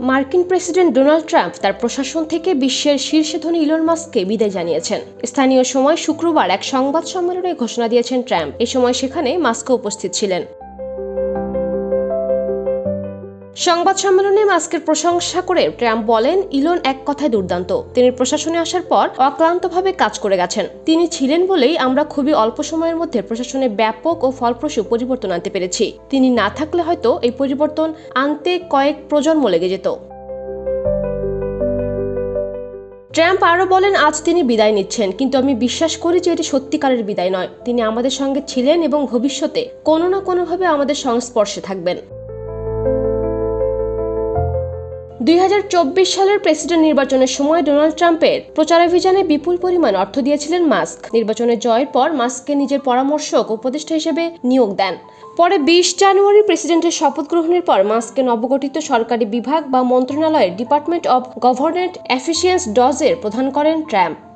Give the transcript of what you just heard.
মার্কিন president Donald Trump তার প্রশাসন থেকে বিশ্বের শীর্ষে ধনী ইলন মাস্ককে বিদায় জানিয়েছেন। স্থানীয় সময় শুক্রবার এক সংবাদ সম্মেলনে ঘোষণা দিয়েছেন ট্রাম্প। এ সময় সেখানে মাস্কও উপস্থিত ছিলেন। সংবাদ সম্মেলনে মাস্কের প্রশংসা করে ট্রাম্প বলেন, ইলন এক কথায় দুর্দান্ত। তিনি প্রশাসনে আসার পর অক্লান্তভাবে কাজ করে গেছেন। তিনি ছিলেন বলেই আমরা খুবই অল্প সময়ের মধ্যে প্রশাসনে ব্যাপক ও ফলপ্রসূ পরিবর্তন আনতে পেরেছি। তিনি না থাকলে হয়তো এই পরিবর্তন আনতে কয়েক প্রজন্ম লেগে যেত। ট্রাম্প আরও বলেন, আজ তিনি বিদায় নিচ্ছেন, কিন্তু আমি বিশ্বাস করি যে এটি সত্যিকারের বিদায় নয়। তিনি আমাদের সঙ্গে ছিলেন এবং ভবিষ্যতে কোনো না কোনোভাবে আমাদের সংস্পর্শে থাকবেন। দুই হাজার চব্বিশ সালের প্রেসিডেন্ট নির্বাচনের সময় ডোনাল্ড ট্রাম্পের প্রচারাভিযানে বিপুল পরিমাণ অর্থ দিয়েছিলেন মাস্ক। নির্বাচনে জয়ের পর মাস্ককে নিজের পরামর্শক উপদেষ্টা হিসেবে নিয়োগ দেন। পরে বিশ জানুয়ারি প্রেসিডেন্টের শপথ গ্রহণের পর মাস্কে নবগঠিত সরকারি বিভাগ বা মন্ত্রণালয়ের ডিপার্টমেন্ট অব গভর্নেন্ট অ্যাফিসিয়েন্স ডজের প্রধান করেন ট্রাম্প।